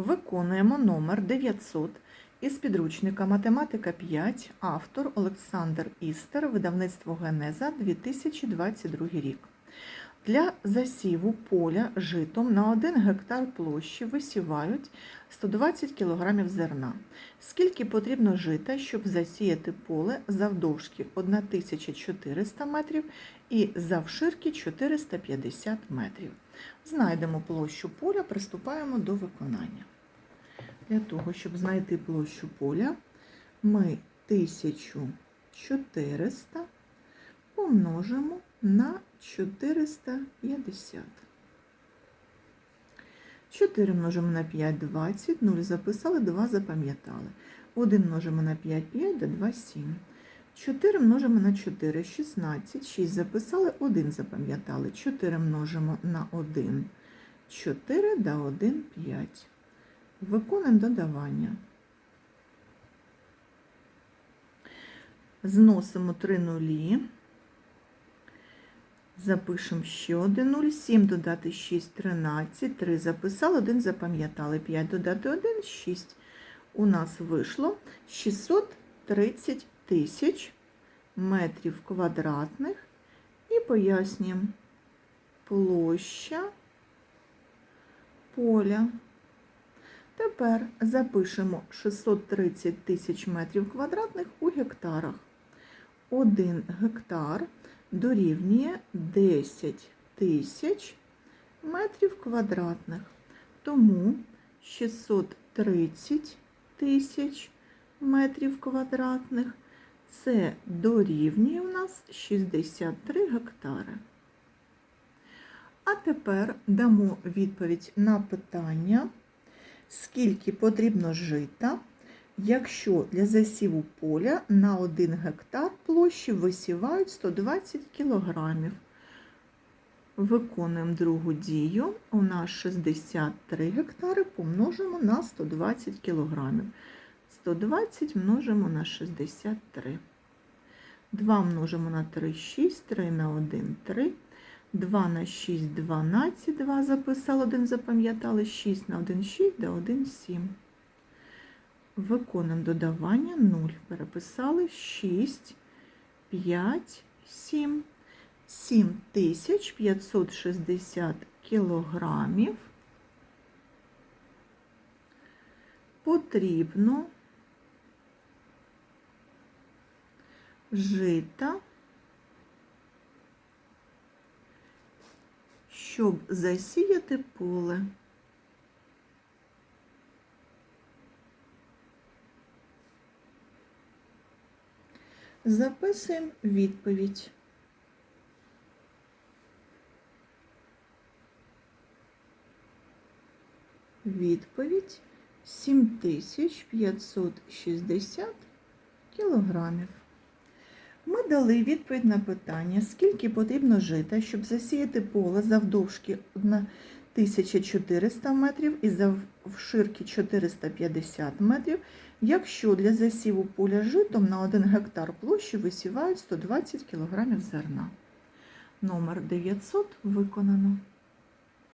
Виконуємо номер 900 із підручника Математика 5, автор Олександр Істер, видавництво Генеза 2022 рік. Для засіву поля житом на 1 гектар площі висівають 120 кг зерна. Скільки потрібно жита, щоб засіяти поле завдовжки 1400 метрів і завширки 450 метрів. Знайдемо площу поля, приступаємо до виконання. Для того, щоб знайти площу поля, ми 1400 помножимо на 450. 4 множимо на 5 – 20, 0 записали, 2 запам'ятали. 1 множимо на 5 – 5, да 2 – 7. 4 множимо на 4 – 16, 6 записали, 1 запам'ятали. 4 множимо на 1 – 4, да 1 – 5. Виконуємо додавання. Зносимо 3 нулі. Запишемо ще один 0. 7 додати 6, 13. 3 записали, 1 запам'ятали. 5 додати 1, 6. У нас вийшло 630 тисяч метрів квадратних. І пояснюємо площа поля. Тепер запишемо 630 тисяч метрів квадратних у гектарах. 1 гектар дорівнює 10 тисяч метрів квадратних. Тому 630 тисяч метрів квадратних це дорівнює у нас 63 гектари. А тепер дамо відповідь на питання, скільки потрібно жита, якщо для засіву поля на 1 гектар площі висівають 120 кілограмів. Виконуємо другу дію. У нас 63 гектари помножимо на 120 кілограмів. 120 множимо на 63. 2 множимо на 3, 6, 3 на 1, 3. 2 на 6, 12, 2 записали, 1 запам'ятали, 6 на 1, 6, да 1, 7. Виконуємо додавання 0. Переписали 6, 5, 7. 7560 кілограмів потрібно жита, щоб засіяти поле. Записуємо відповідь. Відповідь 7560 кілограмів. Ми дали відповідь на питання, скільки потрібно жита, щоб засіяти поле завдовжки 1400 метрів і завширки 450 метрів, якщо для засіву поля житом на 1 гектар площі висівають 120 кг зерна. Номер 900 виконано.